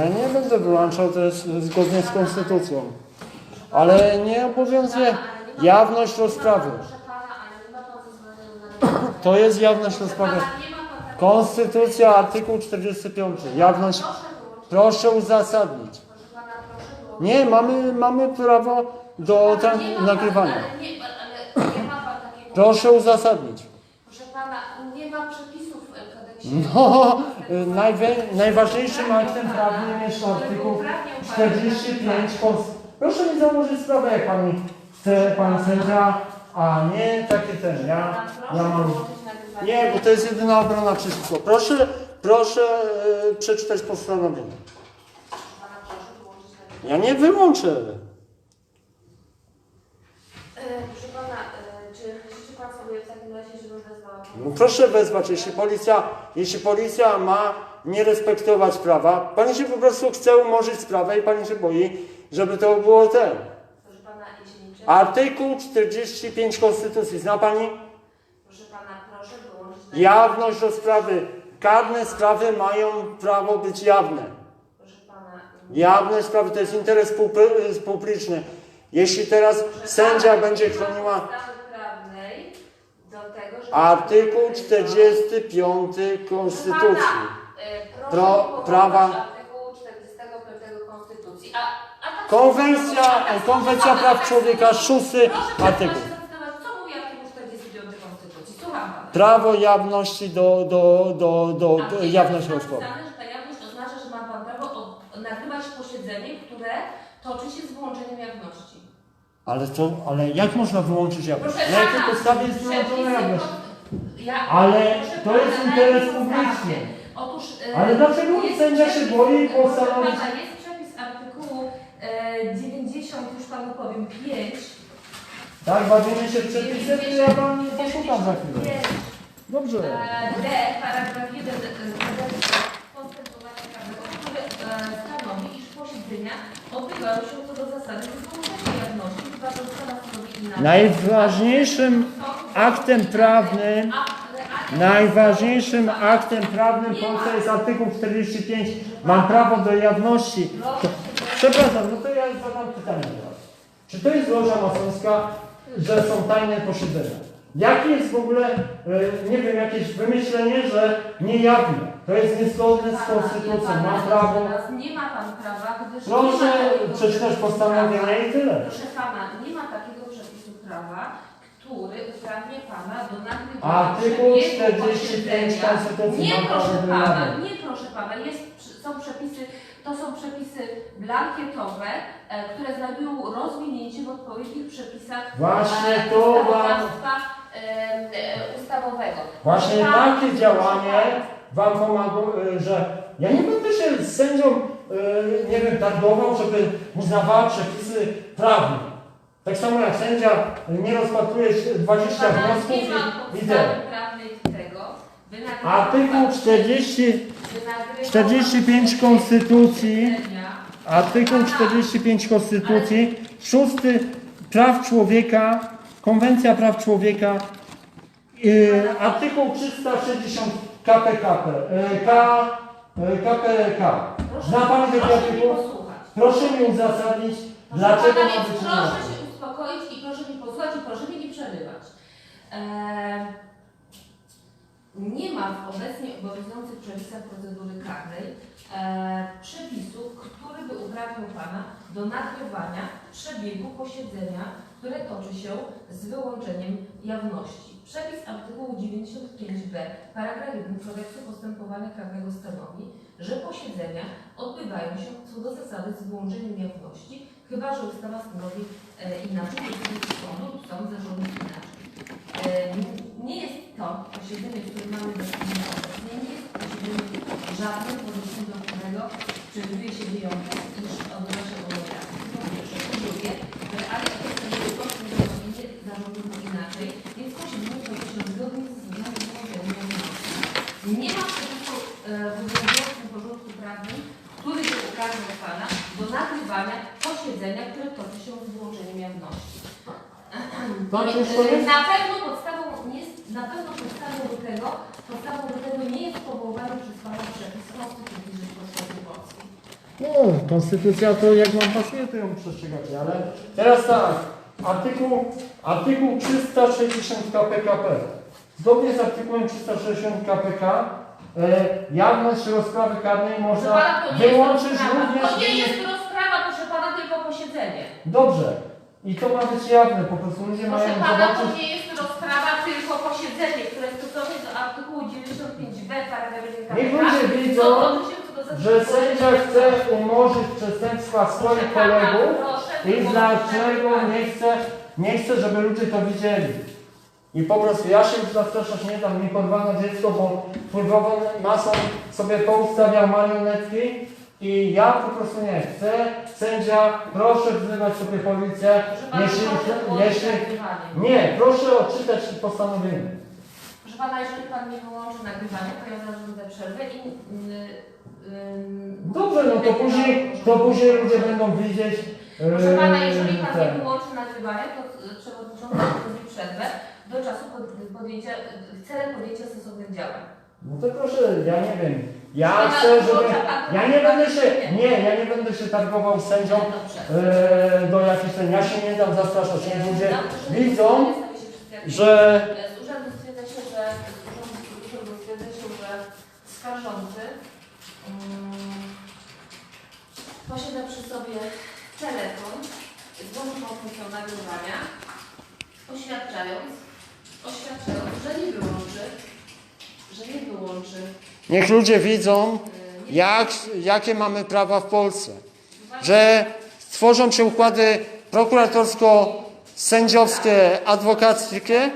Ja nie będę wyłączał, to jest zgodnie z konstytucją. Ale nie obowiązuje jawność rozprawy. To jest jawność rozprawy. Konstytucja, artykuł 45. Jawność. Proszę uzasadnić. Nie, mamy, mamy prawo do tam, nagrywania. Proszę uzasadnić. Proszę pana, nie ma przepisów w kodeksie. No, najwę, najważniejszym aktem prawnym jest artykuł 45 Konstytucji. Proszę mi założyć sprawę, jak pani chce, pan sędzia, a nie takie ten. Ja, ja mam. Nie, bo to jest jedyna obrona przeciwko. Proszę, proszę y, przeczytać postanowienie. Ja nie wyłączę. E, Proszę pana, e, czy życzy pan sobie w takim razie, żebym wezwała pana? No proszę wezwać, jeśli policja, jeśli policja ma nie respektować prawa, pani się po prostu chce umorzyć sprawę i pani się boi, żeby to było ten. Proszę pana, jeśli nie Artykuł 45 Konstytucji. Zna pani? Proszę pana, proszę wyłączyć Jawność rozprawy. Karne sprawy mają prawo być jawne. Proszę pana, Jawne sprawy to jest interes publi- publiczny. Jeśli teraz sędzia będzie chroniła prawnej do tego, żeby... artykuł 45 Konstytucji. E, Pro- prawa- artykułu 45 Konstytucji. A, a tak- Konwencja, konwencja praw człowieka, szósty artykuł. się zastanawiać, co mówi artykuł 45 Konstytucji. Słucham pana. Prawo jawności do, do, do, do, do jawności jawność oznacza, że ma pan prawo nagrywać posiedzenie, które toczy się z wyłączeniem jawności. Ale to, ale jak można wyłączyć jawność? Na jakiej podstawie jest wyłączona jawność? Ja, Ale proszę to jest interes publiczny. Otóż, e, Ale dlaczego jest sędzia się przepis- boi proszę postanowić- pana, Jest przepis artykułu e, 90, już panu powiem, 5. Tak, bawimy się przepisy, to ja wam poszukam za chwilę. 95, Dobrze. e, D, paragraf 1 e, kodeksu postępowania karnego, który e, stanowi, iż posiedzenia odbywają się co do zasady z wyłączeniem jawności, chyba że ustawa stanowi inaczej. Najważniejszym aktem prawnym, najważniejszym aktem prawnym w Polsce jest artykuł 45. Mam prawo do jawności. Przepraszam, no to ja zadam pytanie teraz. Czy to jest loża masońska, że są tajne posiedzenia? Jakie jest w ogóle, e, nie wiem, jakieś wymyślenie, że niejawne? To jest niezgodne z konstytucją. Mam prawo. Nie ma pan prawa, gdyż nie Proszę przeczytać postanowienie i tyle. Proszę pana, nie ma takiego przepisu prawa, który uprawnia pana do nagrywania Artykuł przebiegu 45 posiedzenia. Konstytucji. Nie proszę pana, nie proszę pana, jest, są przepisy, to są przepisy blankietowe, e, które znajdują rozwinięcie w odpowiednich przepisach Właśnie e, to wam- ustawodawstwa e, ustawowego. Właśnie takie działanie Wam pomogło, y, że ja nie będę się z sędzią, y, nie wiem, targował, żeby uznawała przepisy prawne. Tak samo jak sędzia nie rozpatruje 20 Pana wniosków nie ma i, tego, Artykuł 40, by nagrywać 45 Konstytucji, artykuł 45 Konstytucji, szósty. Praw człowieka, konwencja praw człowieka, artykuł 360 KPKP, K, KPK. Zna Pani proszę mnie artykuł? posłuchać. Proszę mi uzasadnić, Proszę dlaczego pana, ma więc być proszę inaczej. się uspokoić i proszę mi posłuchać i proszę mnie nie przerywać. Eee, nie ma w obecnie obowiązujących przepisach procedury karnej eee, przepisu, który by uprawnił Pana do nagrywania przebiegu posiedzenia, które toczy się z wyłączeniem jawności. Przepis artykułu 95b, paragraf 1 kodeksu postępowania karnego stanowi, że posiedzenia odbywają się co do zasady z wyłączeniem jawności, chyba że ustawa stanowi e, inaczej, decyzję sądu lub sąd zarządzi inaczej. E, nie jest to posiedzenie, które mamy do czynienia obecnie, nie jest posiedzeniem żadnym pozycją, do którego przewiduje się wyjątek, iż odbywa się obowiązki. Po pierwsze. Po drugie, że akt przedstawiony kosztem zapewnienie zarządu inaczej, więc posiedzenie toczy się zgodnie z zasadami wyłączenia jawności. Nie ma przepisu e, w obowiązującym porządku prawnym, który by ukazał Pana do nagrywania które toczy się z wyłączeniem jawności. Jest? Na pewno podstawą jest, na pewno podstawą do tego, podstawą do tego nie jest powoływany przez Pana przepis Konstytucji Rzeczypospolitej Polskiej. No, konstytucja to jak wam pasuje, to ją przestrzegacie, ale teraz tak, artykuł, artykuł 360 KPKP. Zgodnie z artykułem 360 KPK e, jawność rozprawy karnej można wyłączyć również... To nie jest rozprawa, proszę pana, tylko posiedzenie. Dobrze. I to ma być jawne, po prostu ludzie Proszę mają pana, to zobaczyć... nie jest rozprawa, tylko posiedzenie, które stosownie do artykułu 95b paragraf 1 Niech ludzie widzą, że sędzia chce umorzyć przestępstwa swoich kolegów i dlaczego nie chce, nie chce, żeby ludzie to widzieli. I po prostu ja się już zastraszać nie dam, mi porwano dziecko, bo wpływową masą sobie poustawiał marionetki i ja po prostu nie chcę. Sędzia, proszę wzywać sobie policję, jeśli, jeśli... Nie, proszę odczytać postanowienie. Proszę pana, jeżeli pan nie wyłączy nagrywania, to ja zarządzę przerwę i... Dobrze, no to później, to później ludzie będą widzieć. Proszę pana, yy, jeżeli pan nie wyłączy nagrywania, to y, przewodniczący zarządzi przerwę do czasu pod- podjęcia, y, celem podjęcia stosownych działań. No to proszę, ja nie wiem. Ja chcę, żeby. Ja nie będę się. Nie, ja nie będę się targował sędzią Dobrze. e, do jakichś ten. Ja się nie dam zastraszać. Niech ludzie Dobrze, widzą, że. Z urzędu stwierdza się, że z urzędu, z urzędu stwierdza się, że skarżący um, posiada przy sobie telefon z włączoną funkcją nagrywania, oświadczając, oświadczając, nie że nie wyłączy. Niech ludzie widzą, jak, jakie mamy prawa w Polsce. Że stworzą się układy prokuratorsko-sędziowskie, adwokackie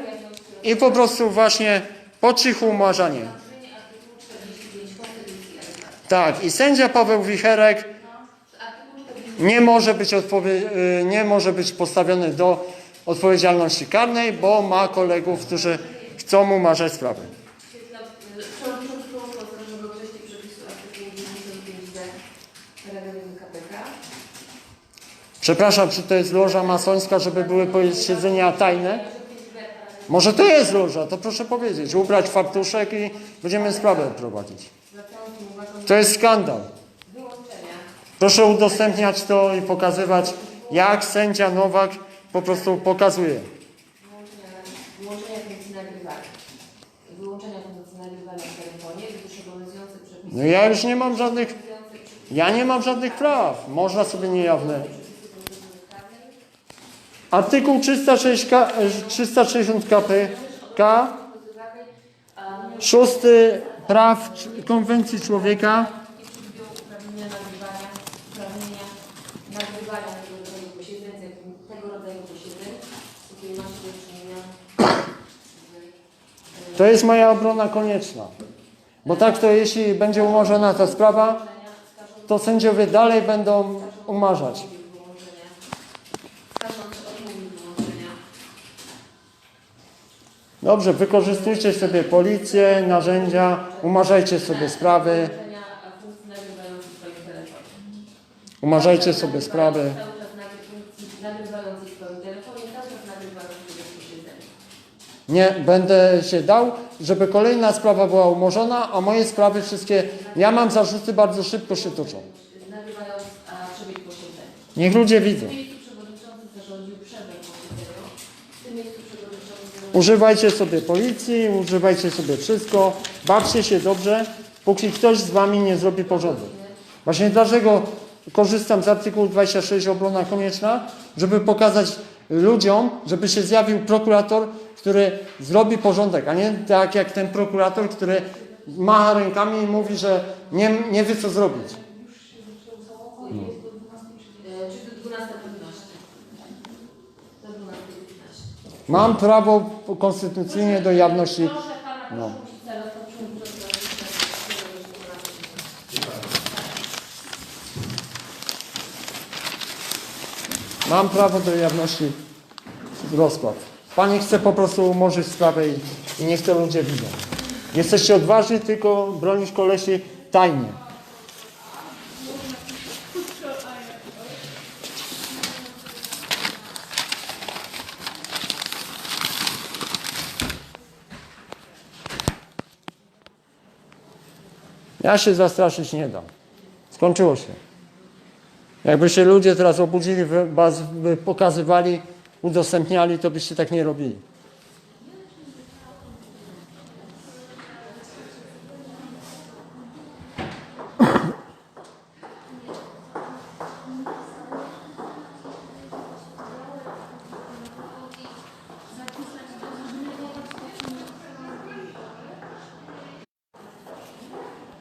i po prostu właśnie po cichu umarzanie. Naruszenie artykułu 45 Konstytucji RP. Tak, i sędzia Paweł Wicherek Artykuł 45 nie może być, y, nie może być postawiony do odpowiedzialności karnej, bo ma kolegów, którzy chcą umarzać sprawy. Świetla, y, Przewodniczący Kołowski żeby określić przepisu artykułu 95d paragraf 1 KPK. Przepraszam, czy to jest loża masońska, żeby były posiedzenia tajne? Może to jest loża, to proszę powiedzieć. Ubrać fartuszek i będziemy sprawę prowadzić. To jest skandal. Proszę udostępniać to i pokazywać, jak sędzia Nowak po prostu pokazuje. No ja już nie mam żadnych, ja nie mam żadnych praw. Można sobie niejawne. Artykuł 306, K- 360 KPK, szósty praw konwencji człowieka. To jest moja obrona konieczna. Bo tak to jeśli będzie umorzona ta sprawa, to sędziowie dalej będą umarzać. Dobrze, wykorzystujcie sobie policję, narzędzia, umarzajcie sobie sprawy, umarzajcie sobie sprawy. Nie, będę się dał, żeby kolejna sprawa była umorzona, a moje sprawy wszystkie, ja mam zarzuty, bardzo szybko się toczą. Niech ludzie widzą. Używajcie sobie policji, używajcie sobie wszystko, bawcie się dobrze, póki ktoś z wami nie zrobi porządek. Właśnie dlatego korzystam z artykułu 26 obrona konieczna, żeby pokazać ludziom, żeby się zjawił prokurator, który zrobi porządek, a nie tak jak ten prokurator, który macha rękami i mówi, że nie, nie wie co zrobić. E, Czy do 12.15? Do 12.15. Mam prawo konstytucyjnie do jawności. Proszę pana, proszę No. Mam prawo do jawności rozkład. Pani chce po prostu umorzyć sprawę i, i niech to ludzie widzą. Jesteście odważni, tylko bronić kolesi tajnie. Ja się zastraszyć nie dam. Skończyło się. Jakby się ludzie teraz obudzili, was pokazywali, udostępniali, to byście tak nie robili.